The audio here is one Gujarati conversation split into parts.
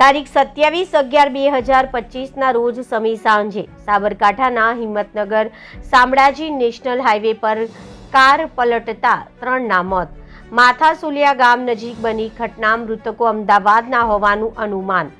તારીખ સત્યાવીસ અગિયાર બે હજાર પચીસના રોજ સમી સાંજે સાબરકાંઠાના હિંમતનગર શામળાજી નેશનલ હાઈવે પર કાર પલટતા ત્રણના મોત. માથાસુલિયા ગામ નજીક બની ઘટના મૃતકો અમદાવાદના હોવાનું અનુમાન.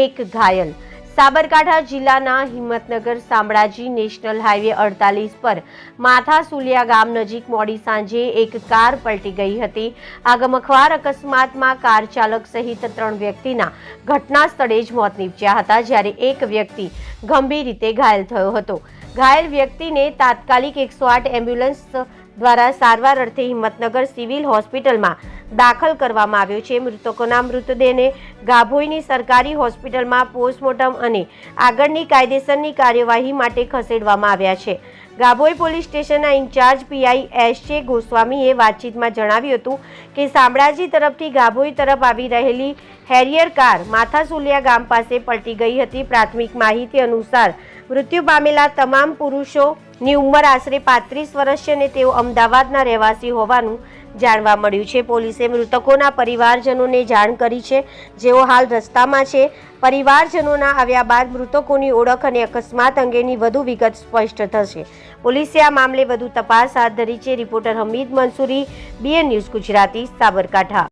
એક ઘાયલ. સાબરકાંઠા જિલ્લાના હિંમતનગર શામળાજી નેશનલ હાઈવે અડતાલીસ પર માથા સુલિયા ગામ નજીક મોડી સાંજે એક કાર પલટી ગઈ હતી. આ ગમખવાર અકસ્માતમાં કાર ચાલક સહિત ત્રણ વ્યક્તિના ઘટના સ્થળે જ મોત નીપજ્યા હતા, જ્યારે એક વ્યક્તિ ગંભીર રીતે ઘાયલ થયો હતો. ઘાયલ વ્યક્તિને તાત્કાલિક એકસો આઠ એમ્બ્યુલન્સ દ્વારા સારવાર અર્થે હિંમતનગર સિવિલ હોસ્પિટલમાં દાખલ કરવામાં આવ્યો છે. મૃતકોના મૃતદેહને ગાભોઈની સરકારી હોસ્પિટલમાં પોસ્ટમોર્ટમ અને આગળની કાયદેસરની કાર્યવાહી માટે ખસેડવામાં આવ્યા છે. ગાભોઈ પોલીસ સ્ટેશનના ઇન્ચાર્જ પીઆઈ એસ જે ગોસ્વામીએ વાતચીતમાં જણાવ્યું હતું કે શામળાજી તરફથી ગાભોઈ તરફ આવી રહેલી હેરિયર કાર માથાસુલિયા ગામ પાસે પલટી ગઈ હતી. પ્રાથમિક માહિતી અનુસાર મૃત્યુ પામેલા તમામ પુરુષોની ઉંમર આશરે પાંત્રીસ વર્ષ છે અને તેઓ અમદાવાદના રહેવાસી હોવાનું જાણવા મળ્યું છે. પોલીસે મૃતકોના પરિવારજનોને જાણ કરી છે. જેઓ હાલ રસ્તામાં છે. પરિવારજનોના આવ્યા બાદ મૃતકોની ઓળખ અને અકસ્માત અંગેની વધુ વિગત સ્પષ્ટ થશે. પોલીસે આ મામલે વધુ તપાસ હાથ ધરી છે. Reporter Hamid Mansuri, BN news Gujarati, Sabarkantha.